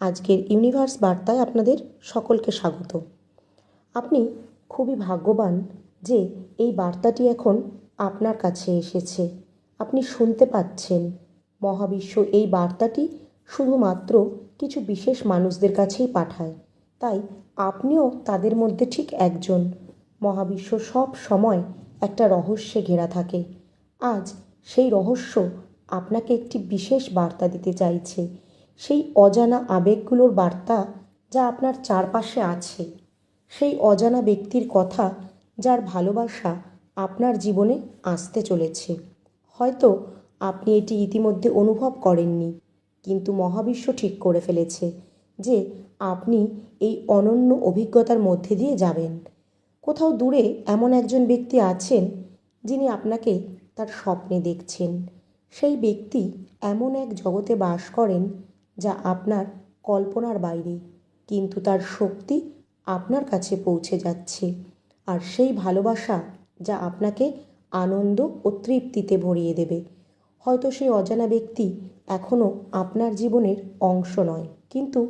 আজকের ইউনিভার্স বার্তায় আপনাদের সকলকে স্বাগত। আপনি খুবই ভাগ্যবান যে এই বার্তাটি এখন আপনার কাছে এসেছে। আপনি শুনতে পাচ্ছেন। মহাবিশ্ব এই বার্তাটি শুধুমাত্র কিছু বিশেষ মানুষদের কাছেই পাঠায়। তাই আপনিও তাদের মধ্যে ঠিক একজন। মহাবিশ্ব সব সময় একটা রহস্যে ঘেরা থাকে। আজ সেই রহস্য আপনাকে একটি বিশেষ বার্তা দিতে চাইছে। সেই অজানা আবেগগুলোর বার্তা যা আপনার চারপাশে আছে। সেই অজানা ব্যক্তির কথা যার ভালোবাসা আপনার জীবনে আসতে চলেছে। হয়তো আপনি এটি ইতিমধ্যে অনুভব করেননি, কিন্তু মহাবিশ্ব ঠিক করে ফেলেছে যে আপনি এই অনন্য অভিজ্ঞতার মধ্যে দিয়ে যাবেন। কোথাও দূরে এমন একজন ব্যক্তি আছেন যিনি আপনাকে তার স্বপ্নে দেখছেন। সেই ব্যক্তি এমন এক জগতে বাস করেন যা আপনার কল্পনার বাইরে, কিন্তু তার শক্তি আপনার কাছে পৌঁছে যাচ্ছে। আর সেই ভালোবাসা যা আপনাকে আনন্দ ও তৃপ্তিতে ভরিয়ে দেবে। হয়তো সেই অজানা ব্যক্তি এখনও আপনার জীবনের অংশ নয়, কিন্তু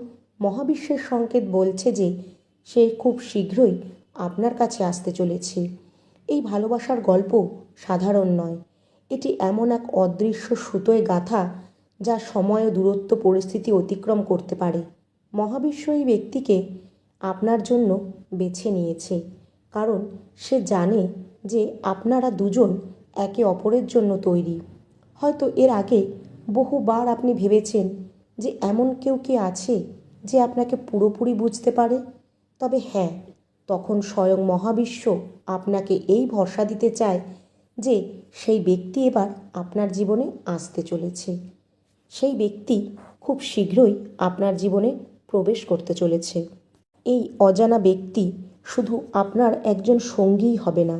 মহাবিশ্বের সংকেত বলছে যে সে খুব শীঘ্রই আপনার কাছে আসতে চলেছে। এই ভালোবাসার গল্প সাধারণ নয়, এটি এমন এক অদৃশ্য সুতোয় গাথা যা সময় ও দূরত্ব পরিস্থিতি অতিক্রম করতে পারে। মহাবিশ্ব এই ব্যক্তিকে আপনার জন্য বেছে নিয়েছে, কারণ সে জানে যে আপনারা দুজন একে অপরের জন্য তৈরি। হয়তো এর আগে বহুবার আপনি ভেবেছেন যে এমন কেউ কি আছে যে আপনাকে পুরোপুরি বুঝতে পারে। তবে হ্যাঁ তখন স্বয়ং মহাবিশ্ব আপনাকে এই ভরসা দিতে চায় যে সেই ব্যক্তি এবার আপনার জীবনে আসতে চলেছে। সেই ব্যক্তি খুব শীঘ্রই আপনার জীবনে প্রবেশ করতে চলেছে। এই অজানা ব্যক্তি শুধু আপনার একজন সঙ্গীই হবে না,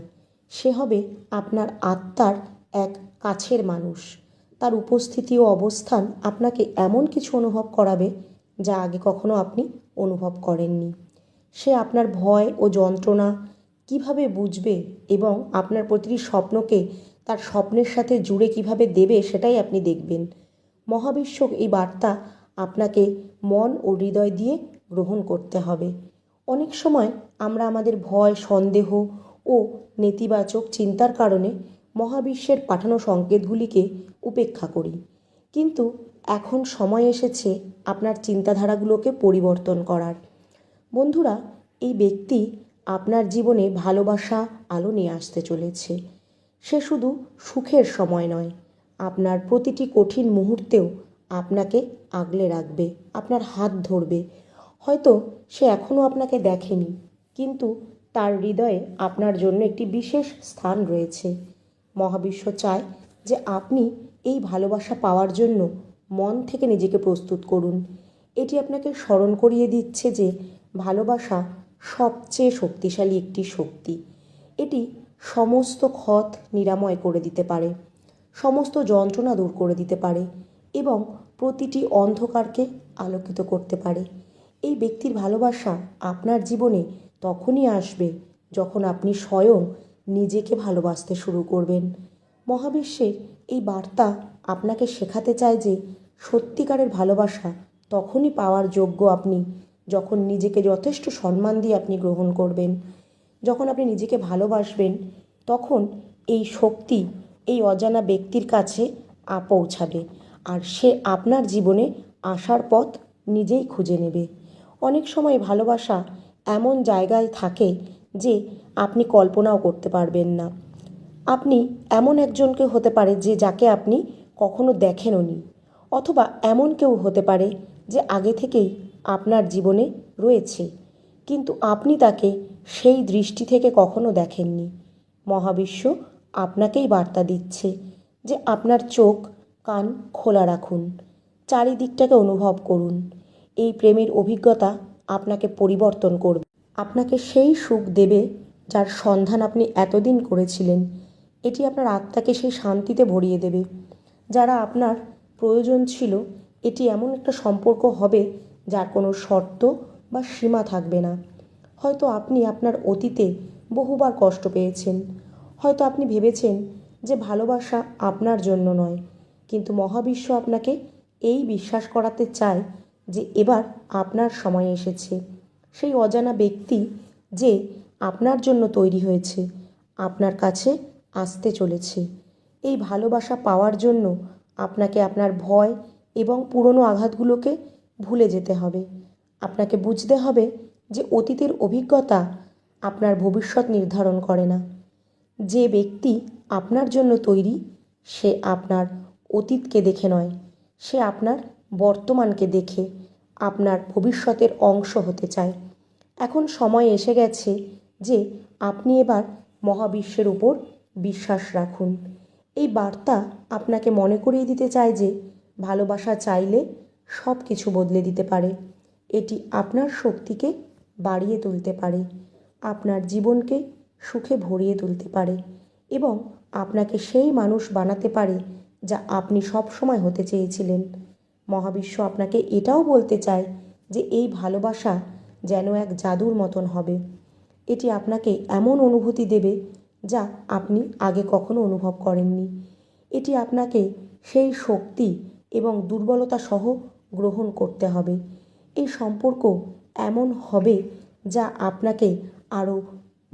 সে হবে আপনার আত্মার এক কাছের মানুষ। তার উপস্থিতি ও অবস্থান আপনাকে এমন কিছু অনুভব করাবে যা আগে কখনো আপনি অনুভব করেননি। সে আপনার ভয় ও যন্ত্রণা কীভাবে বুঝবে এবং আপনার প্রতিটি স্বপ্নকে তার স্বপ্নের সাথে জুড়ে কীভাবে দেবে সেটাই আপনি দেখবেন। মহাবিশ্ব এই বার্তা আপনাকে মন ও হৃদয় দিয়ে গ্রহণ করতে হবে। অনেক সময় আমরা আমাদের ভয়, সন্দেহ ও নেতিবাচক চিন্তার কারণে মহাবিশ্বের পাঠানো সংকেতগুলিকে উপেক্ষা করি। কিন্তু এখন সময় এসেছে আপনার চিন্তাধারাগুলোকে পরিবর্তন করার। বন্ধুরা, এই ব্যক্তি আপনার জীবনে ভালোবাসা আলো নিয়ে আসতে চলেছে। সে শুধু সুখের সময় নয় আপনার প্রতিটি কঠিন মুহূর্তেও আপনাকে আগলে রাখবে, আপনার হাত ধরবে। হয়তো সে এখনও আপনাকে দেখেনি, কিন্তু তার হৃদয়ে আপনার জন্য একটি বিশেষ স্থান রয়েছে। মহাবিশ্ব চায় যে আপনি এই ভালোবাসা পাওয়ার জন্য মন থেকে নিজেকে প্রস্তুত করুন। এটি আপনাকে স্মরণ করিয়ে দিচ্ছে যে ভালোবাসা সবচেয়ে শক্তিশালী একটি শক্তি। এটি সমস্ত ক্ষত নিরাময় করে দিতে পারে। সমস্ত যন্ত্রণা দূর করে দিতে পারে এবং প্রতিটি অন্ধকারকে আলোকিত করতে পারে। এই ব্যক্তির ভালোবাসা আপনার জীবনে তখনই আসবে যখন আপনি স্বয়ং নিজেকে ভালোবাসতে শুরু করবেন। মহাবিশ্বের এই বার্তা আপনাকে শেখাতে চায় যে সত্যিকারের ভালোবাসা তখনই পাওয়ার যোগ্য আপনি যখন নিজেকে যথেষ্ট সম্মান দিয়ে আপনি গ্রহণ করবেন। যখন আপনি নিজেকে ভালোবাসবেন, তখন এই শক্তি এই অজানা ব্যক্তির কাছে পৌঁছাবে আর সে আপনার জীবনে আসার পথ নিজেই খুঁজে নেবে। অনেক সময় ভালোবাসা এমন জায়গায় থাকে যে আপনি কল্পনাও করতে পারবেন না। আপনি এমন একজনকে হতে পারে যে যাকে আপনি কখনো দেখেনওনি অথবা এমন কেউ হতে পারে যে আগে থেকেই আপনার জীবনে রয়েছে কিন্তু আপনি তাকে সেই দৃষ্টি থেকে কখনো দেখেননি। মহাবিশ্ব আপনাকেই বার্তা দিচ্ছে যে আপনার চোখ, কান খোলা রাখুন। চারিদিকটাকে অনুভব করুন। এই প্রেমের অভিজ্ঞতা আপনাকে পরিবর্তন করবে। আপনাকে সেই সুখ দেবে যার সন্ধান আপনি এতদিন করেছিলেন। এটি আপনার আত্মাকে সেই শান্তিতে ভরিয়ে দেবে। যারা আপনার প্রয়োজন ছিল, এটি এমন একটা সম্পর্ক হবে যার কোনো শর্ত বা সীমা থাকবে না। হয়তো আপনি আপনার অতীতে বহুবার কষ্ট পেয়েছেন। হয়তো আপনি ভেবেছেন যে ভালোবাসা আপনার জন্য নয়, কিন্তু মহাবিশ্ব আপনাকে এই বিশ্বাস করাতে চায় যে এবার আপনার সময় এসেছে। সেই অজানা ব্যক্তি যে আপনার জন্য তৈরি হয়েছে, আপনার কাছে আসতে চলেছে। এই ভালোবাসা পাওয়ার জন্য আপনাকে আপনার ভয় এবং পুরনো আঘাতগুলোকে ভুলে যেতে হবে। আপনাকে বুঝতে হবে যে অতীতের অভিজ্ঞতা আপনার ভবিষ্যৎ নির্ধারণ করে না। যে ব্যক্তি আপনার জন্য তৈরি, সে আপনার অতীতকে দেখে নয়, সে আপনার বর্তমানকে দেখে, আপনার ভবিষ্যতের অংশ হতে চায়। এখন সময় এসে গেছে যে আপনি এবার মহাবিশ্বের উপর বিশ্বাস রাখুন। এই বার্তা আপনাকে মনে করিয়ে দিতে চায় যে ভালোবাসা চাইলে সব কিছু বদলে দিতে পারে। এটি আপনার শক্তিকে বাড়িয়ে তুলতে পারে, আপনার জীবনকে সুখে ভরিয়ে তুলতে পারে এবং আপনাকে সেই মানুষ বানাতে পারে যা আপনি সব সময় হতে চেয়েছিলেন। মহাবিশ্ব আপনাকে এটাও বলতে চায় যে এই ভালোবাসা যেন এক জাদুর মতন হবে। এটি আপনাকে এমন অনুভূতি দেবে যা আপনি আগে কখনো অনুভব করেননি। এটি আপনাকে সেই শক্তি এবং দুর্বলতা সহ গ্রহণ করতে হবে। এই সম্পর্ক এমন হবে যা আপনাকে আরও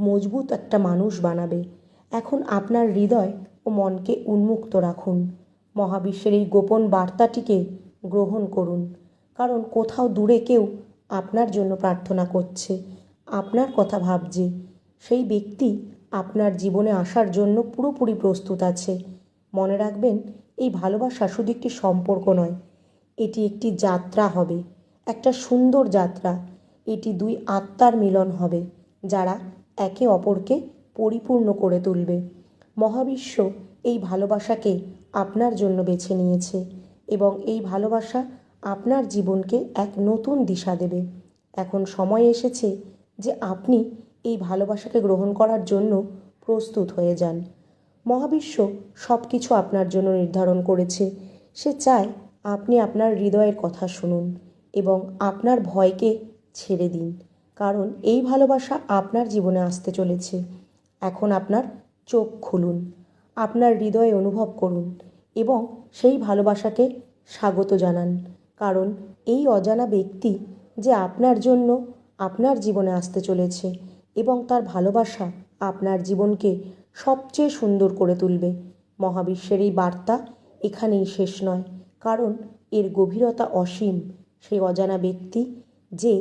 মজবুত একটা মানুষ বানাবে। এখন আপনার হৃদয় ও মনকে উন্মুক্ত রাখুন। মহাবিশ্বের এই গোপন বার্তাটিকে গ্রহণ করুন। কারণ কোথাও দূরে কেউ আপনার জন্য প্রার্থনা করছে। আপনার কথা ভাবছে। সেই ব্যক্তি আপনার জীবনে আসার জন্য পুরোপুরি প্রস্তুত আছে। মনে রাখবেন, এই ভালোবাসা শুধু একটি সম্পর্ক নয়, এটি একটি যাত্রা হবে। একটা সুন্দর যাত্রা। এটি দুই আত্মার মিলন হবে, যারা একে অপরকে পরিপূর্ণ করে তুলবে। মহাবিশ্ব এই ভালোবাসাকে আপনার জন্য বেছে নিয়েছে এবং এই ভালোবাসা আপনার জীবনকে এক নতুন দিশা দেবে। এখন সময় এসেছে যে আপনি এই ভালোবাসাকে গ্রহণ করার জন্য প্রস্তুত হয়ে যান। মহাবিশ্ব সব কিছু আপনার জন্য নির্ধারণ করেছে। সে চায় আপনি আপনার হৃদয়ের কথা শুনুন এবং আপনার ভয়কে ছেড়ে দিন। কারণ এই ভালোবাসা আপনার জীবনে আসতে চলেছে। এখন আপনার চোখ খুলুন, আপনার হৃদয়ে অনুভব করুন এবং সেই ভালোবাসাকে স্বাগত জানান। কারণ এই অজানা ব্যক্তি যে আপনার জন্য আপনার জীবনে আসতে চলেছে এবং তার ভালোবাসা আপনার জীবনকে সবচেয়ে সুন্দর করে তুলবে। মহাবিশ্বের এই বার্তা এখানেই শেষ নয়, কারণ এর গভীরতা অসীম। সেই অজানা ব্যক্তি যে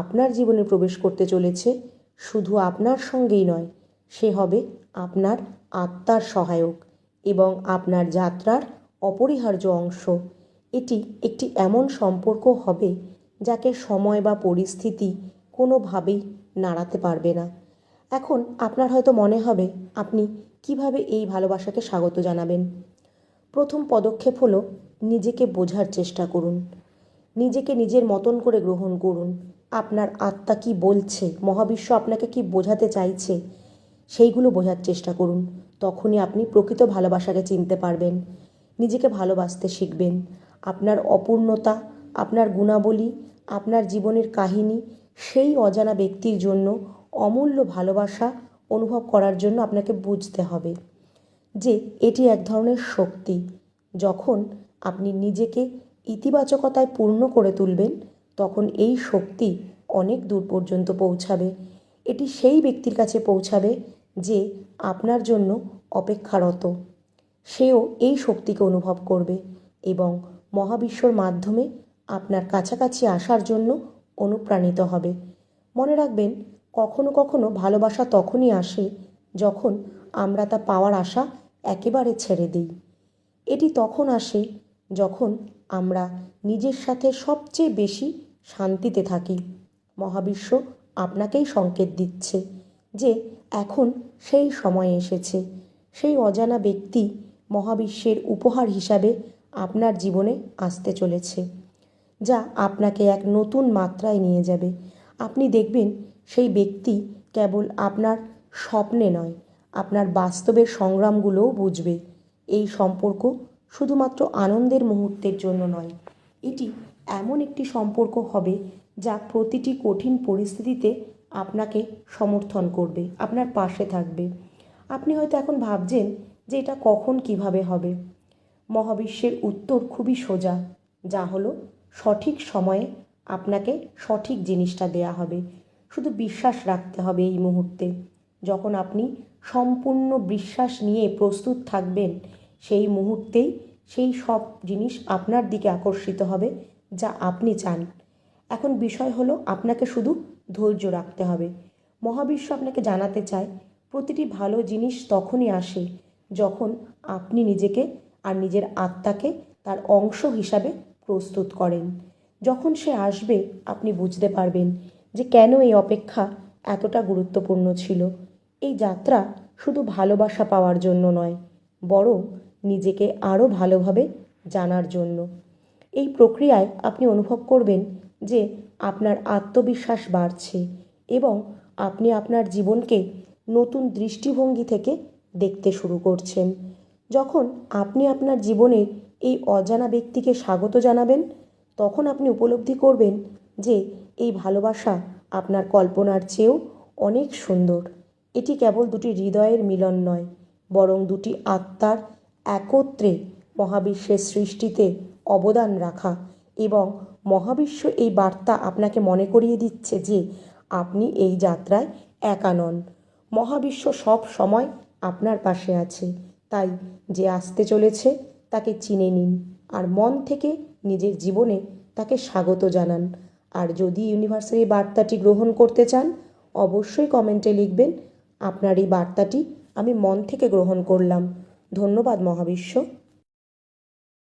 আপনার জীবনে প্রবেশ করতে চলেছে, শুধু আপনার সঙ্গেই নয়, সে হবে আপনার আত্মার সহায়ক এবং আপনার যাত্রার অপরিহার্য অংশ। এটি একটি এমন সম্পর্ক হবে যাকে সময় বা পরিস্থিতি কোনোভাবেই নাড়াতে পারবে না। এখন আপনার হয়তো মনে হবে, আপনি কীভাবে এই ভালোবাসাকে স্বাগত জানাবেন? প্রথম পদক্ষেপ হলো নিজেকে বোঝার চেষ্টা করুন। নিজেকে নিজের মতন করে গ্রহণ করুন। আপনার আত্মা কি বলছে? মহাবিশ্ব আপনাকে কি বোঝাতে চাইছে? সেইগুলো বোঝার চেষ্টা করুন। তখনই আপনি প্রকৃত ভালোবাসাকে চিনতে পারবেন। নিজেকে ভালোবাসতে শিখবেন। আপনার অপূর্ণতা, আপনার গুণাবলী, আপনার জীবনের কাহিনী, সেই অজানা ব্যক্তির জন্য অমূল্য ভালোবাসা অনুভব করার জন্য আপনাকে বুঝতে হবে যে এটি এক ধরনের শক্তি। যখন আপনি নিজেকে ইতিবাচকতায় পূর্ণ করে তুলবেন, তখন এই শক্তি অনেক দূর পর্যন্ত পৌঁছাবে। এটি সেই ব্যক্তির কাছে পৌঁছাবে যে আপনার জন্য অপেক্ষারত। সেও এই শক্তিকে অনুভব করবে এবং মহাবিশ্বর মাধ্যমে আপনার কাছাকাছি আসার জন্য অনুপ্রাণিত হবে। মনে রাখবেন, কখনো কখনো ভালোবাসা তখনই আসে যখন আমরা তা পাওয়ার আশা একেবারে ছেড়ে দিই। এটি তখন আসে যখন আমরা নিজের সাথে সবচেয়ে বেশি শান্তিতে থাকি। মহাবিশ্ব আপনাকেই সংকেত দিচ্ছে যে এখন সেই সময় এসেছে। সেই অজানা ব্যক্তি মহাবিশ্বের উপহার হিসাবে আপনার জীবনে আসতে চলেছে, যা আপনাকে এক নতুন মাত্রায় নিয়ে যাবে। আপনি দেখবেন সেই ব্যক্তি কেবল আপনার স্বপ্নে নয়, আপনার বাস্তবের সংগ্রামগুলোও বুঝবে। এই সম্পর্ক শুধুমাত্র আনন্দের মুহূর্তের জন্য নয়। এটি এমন একটি সম্পর্ক হবে যা প্রতিটি কঠিন পরিস্থিতিতে আপনাকে সমর্থন করবে, আপনার পাশে থাকবে। আপনি হয়তো এখন ভাবছেন যে এটা কখন কীভাবে হবে। মহাবিশ্বের উত্তর খুবই সোজা, যা হলো সঠিক সময়ে আপনাকে সঠিক জিনিসটা দেয়া হবে। শুধু বিশ্বাস রাখতে হবে এই মুহূর্তে। যখন আপনি সম্পূর্ণ বিশ্বাস নিয়ে প্রস্তুত থাকবেন সেই মুহূর্তেই সেই সব জিনিস আপনার দিকে আকর্ষিত হবে, যা আপনি চান। এখন বিষয় হলো আপনাকে শুধু ধৈর্য রাখতে হবে। মহাবিশ্ব আপনাকে জানাতে চায়, প্রতিটি ভালো জিনিস তখনই আসে যখন আপনি নিজেকে আর নিজের আত্মাকে তার অংশ হিসাবে প্রস্তুত করেন। যখন সে আসবে, আপনি বুঝতে পারবেন যে কেন এই অপেক্ষা এতটা গুরুত্বপূর্ণ ছিল। এই যাত্রা শুধু ভালোবাসা পাওয়ার জন্য নয়, বরং নিজেকে আরও ভালোভাবে জানার জন্য। এই প্রক্রিয়ায় আপনি অনুভব করবেন যে আপনার আত্মবিশ্বাস বাড়ছে এবং আপনি আপনার জীবনকে নতুন দৃষ্টিভঙ্গি থেকে দেখতে শুরু করছেন। যখন আপনি আপনার জীবনে এই অজানা ব্যক্তিকে স্বাগত জানাবেন, তখন আপনি উপলব্ধি করবেন যে এই ভালোবাসা আপনার কল্পনার চেয়েও অনেক সুন্দর। এটি কেবল দুটি হৃদয়ের মিলন নয়, বরং দুটি আত্মার একত্রে মহাবিশ্বের সৃষ্টিতে অবদান রাখা এবং মহাবিশ্ব এই বার্তা আপনাকে মনে করিয়ে দিচ্ছে যে আপনি এই যাত্রায় একা নন। মহাবিশ্ব সব সময় আপনার পাশে আছে। তাই যে আসতে চলেছে, তাকে চিনে নিন আর মন থেকে নিজের জীবনে তাকে স্বাগত জানান। আর যদি ইউনিভার্সের এই বার্তাটি গ্রহণ করতে চান, অবশ্যই কমেন্টে লিখবেন, আপনার এই বার্তাটি আমি মন থেকে গ্রহণ করলাম। ধন্যবাদ মহাবিশ্ব।